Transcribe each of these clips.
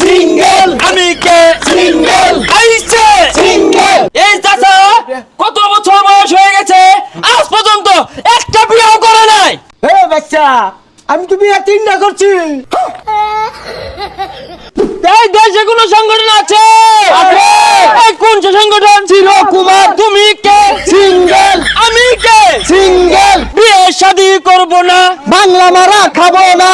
Single আমি কে? Single আইছে। সিঙ্গেল এই চাচা কত বছর বয়স হয়ে গেছে? আজ পর্যন্ত একটা বিয়েও করে নাই। এ বাচ্চা আমি তো বিয়ে তিনটা করছি। এই দেশে কোন সংগঠন আছে? আছে। এই কোন সংগঠন? ছিল কুমার। তুমি কে? সিঙ্গেল আমি কে? সিঙ্গেল বিয়ে শাদি করব না। বাংলা মারা খাব না।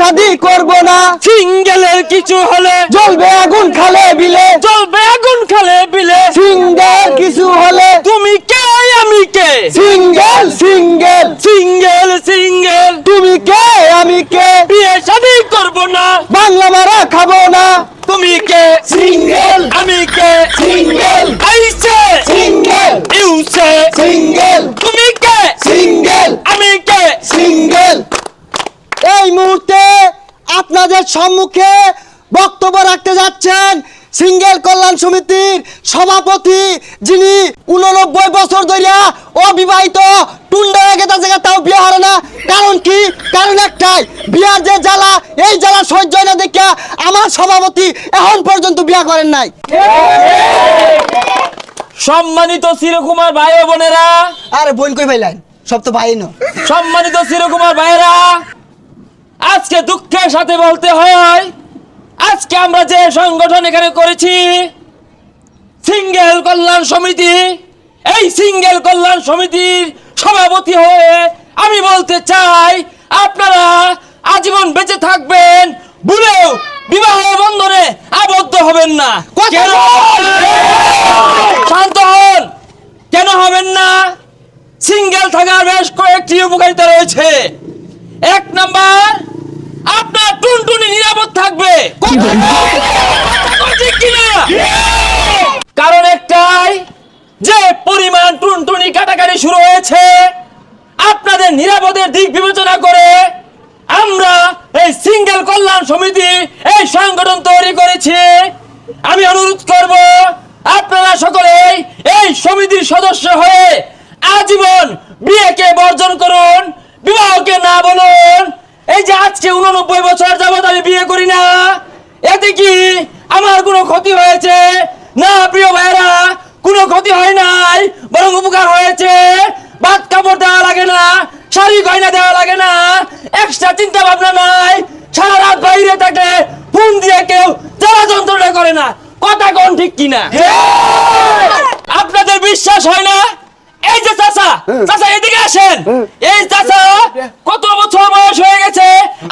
শাদি করব না। সিঙ্গেলের কিছু হলে জ্বলবে আগুন খালে বিলে। চলবে আগুন খালে বিলে। সিঙ্গেল কিছু হলে। তুমি কে আমি কে? Single single. Single single. তুমি কে আমি কে? বিয়ে শাদি করব না। বাংলা মারা খাব না। তুমি কে? সিঙ্গেল। আমি কে? সিঙ্গেল। আইছে সিঙ্গেল। ইউসে। সিঙ্গেল। তুমি কে? সিঙ্গেল। আমি কে? সিঙ্গেল। এই মুহূর্তে আপনাদের সম্মুখে বক্তব্য রাখতে যাচ্ছেন সিঙ্গেল কল্যাণ সমিতির সভাপতি যিনি উননব্বই বছর ধরিয়া অবিবাহিত টুন্ডা হয়ে গেছে জায়গা তাও বিয়ে হারে না। কারণ কি? কারণ একটাই বিয়ার যে জ্বালা এই জ্বালা সহ্য না দেখা আমার সভাপতি এখন পর্যন্ত বিয়া করেন নাই। সম্মানিত শিরকুমার ভাই বোনেরা আরে বোন কই পাইলেন সব তো ভাই না। সম্মানিত শিরকুমার ভাইয়েরা আজকে দুঃখের সাথে বলতে হয় আজকে আমরা যে সংগঠন এখানে করেছি সিঙ্গেল কল্যাণ সমিতি এই সিঙ্গেল কল্যাণ সমিতির সভাপতি হয়ে আমি বলতে চাই আপনারা আজীবন বেঁচে থাকবেন ভুলেও বিবাহ বন্ধনে আবদ্ধ হবেন না। শান্ত হন। কেন হবেন না? সিঙ্গেল থাকার বেশ কয়েকটি উপকারিতা রয়েছে। এক নাম্বার নিরাপদ থাকবে। ঠিক কিনা? কারণ একটাই যে পরিমাণ টুনটুনি কাটাকাটি শুরু হয়েছে আপনাদের নিরাপদের দিক বিবেচনা করে আমরা এই সিঙ্গেল কল্যাণ সমিতি এই সংগঠন তৈরি করেছি। আমি অনুরোধ করব আপনারা সকলেই এই সমিতির সদস্য হয়ে আজীবন বিয়েকে বর্জন করুন বিবাহকে না বলুন। এই যে আজকে উননব্বই বছর আমি বিয়ে করি না। এতে কি আমার কোনো ক্ষতি হয়েছে? না প্রিয় ভাইরা কোনো ক্ষতি হয় নাই বরং উপকার হয়েছে। ভাত কাপড় দেওয়া লাগে না শাড়ি গয়না দেওয়া লাগে না এক্সট্রা চিন্তা ভাবনা নাই। সারা রাত বাইরে থাকলে ফোন দিয়ে কেউ জ্বালা যন্ত্রণা করে না। কথা কোন ঠিক কিনা? আপনাদের বিশ্বাস হয় না? এই যে চাচা চাচা এদিকে আসেন। এই চাচা কত বছর বয়স হয়ে গেছে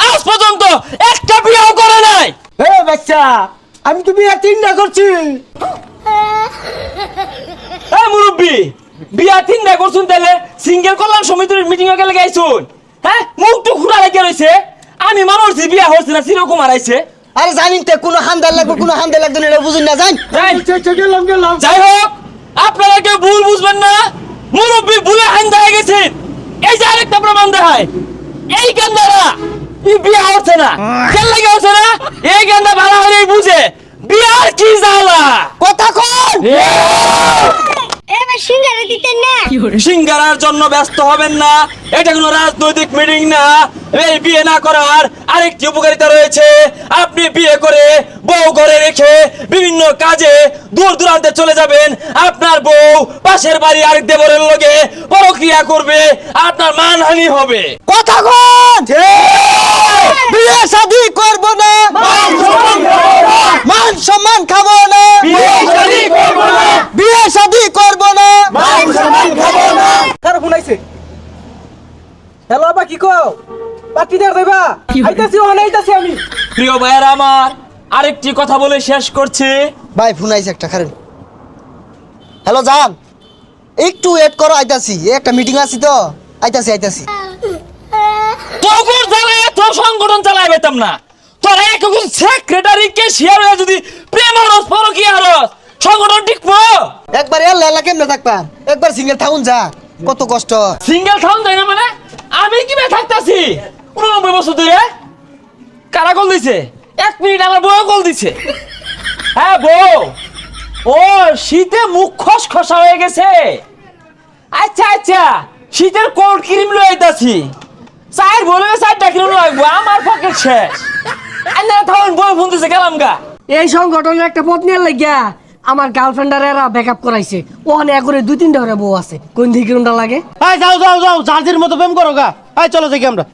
আজ পর্যন্ত একটা বিয়েও করে নাই এ বাচ্চা আমি তো বিয়ে তিনটা করছি। এই মুরব্বি বিয়া তিনটা করছুন তাহলে সিঙ্গেল কল্যাণ সমিতির মিটিং এ গেলে গাইছুন। হ্যাঁ মুখ তো খুঁড়া রেখে রয়েছে আমি মানুষ বিয়া হচ্ছে না চিরকুমার আইছে আরে জানিন তো কোনো হান্দার লাগবে কোনো হান্দার লাগবে না এটা বুঝুন না জান। যাই গেলাম গেলাম। যাই হোক আপনারা কেউ ভুল বুঝবেন না। মুরব্বী ভুলে হান্দা হয়ে গেছেন। এই যে আরেকটা প্রমাণ দেখায়। এই গেন্দারা বিয়া হচ্ছে না। কেন লাগে হচ্ছে না? এই গেন্দা ভালো হলেই বুঝে। বিয়ার কি জ্বালা? কথা কন। সিঙ্গারা দিতেন না। সিঙ্গারার জন্য ব্যস্ত হবেন না। এটা কোনো রাজনৈতিক মিটিং না। এই বিয়ে না করার আরেকটি উপকারিতা রয়েছে। আপনি বিয়ে করে বউ ঘরে রেখে বিভিন্ন কাজে দূর দূরান্তে চলে যাবেন। আপনার বউ পাশের বাড়ি আরেক দেবরের লগে পরক্রিয়া করবে আপনার মানহানি হবে। কথা কন! বিয়ে শাদি করব না। মান সম্মান খাব না। বিয়ে শাদি করব না। কার ফোন আইছে? হ্যালো আবা কি কও? পার্টি দেওয়ার যাইবা আইতাছি ওখানে আইতাছি আমি। প্রিয় ভাইয়ের আমার আরেকটি কথা বলে শেষ করছি। ভাই ফোন আইছে একটা কারণ হ্যালো জান। একটু ওয়েট করো আইতাছি। একটা মিটিং আছে তো। আইতাছি আইতাছি। তখন চালায় তো সংগঠন চালায় পেতাম না। তোরা এখন সেক্রেটারি কে শেয়ার হয়ে যদি প্রেম হরস পরকীয়া হরস সংগঠন ঠিক একবার এর লেলা কেমনে থাকবা? একবার সিঙ্গেল থাকুন যা। কত কষ্ট। সিঙ্গেল থাউন যায় না মানে? আমি কি বে থাকতাছি? উননব্বই বছর ধরে কারা কল দিছে? এক মিনিট আমার বউ কল দিছে। হ্যাঁ বউ। ও শীতে মুখ খসখসা হয়ে গেছে। আচ্ছা আচ্ছা শীতের কোল্ড ক্রিম লয়ে আইতাছি? চার বলে চারটা কিলো লাগবো আমার পকেট শেষ। আপনারা থাকুন বই ফোন দিছে গেলাম গা। এই সংগঠনের একটা পথ নিয়ে লাগিয়া আমার গার্লফ্রেন্ডার এরা ব্যাকআপ করাইছে। ও অনেক করে দুই তিনটা করে বউ আছে। কোন দিকে কোনটা লাগে? এই যাও যাও যাও জার্জির মতো প্রেম করো গা। এই চলো দেখি আমরা।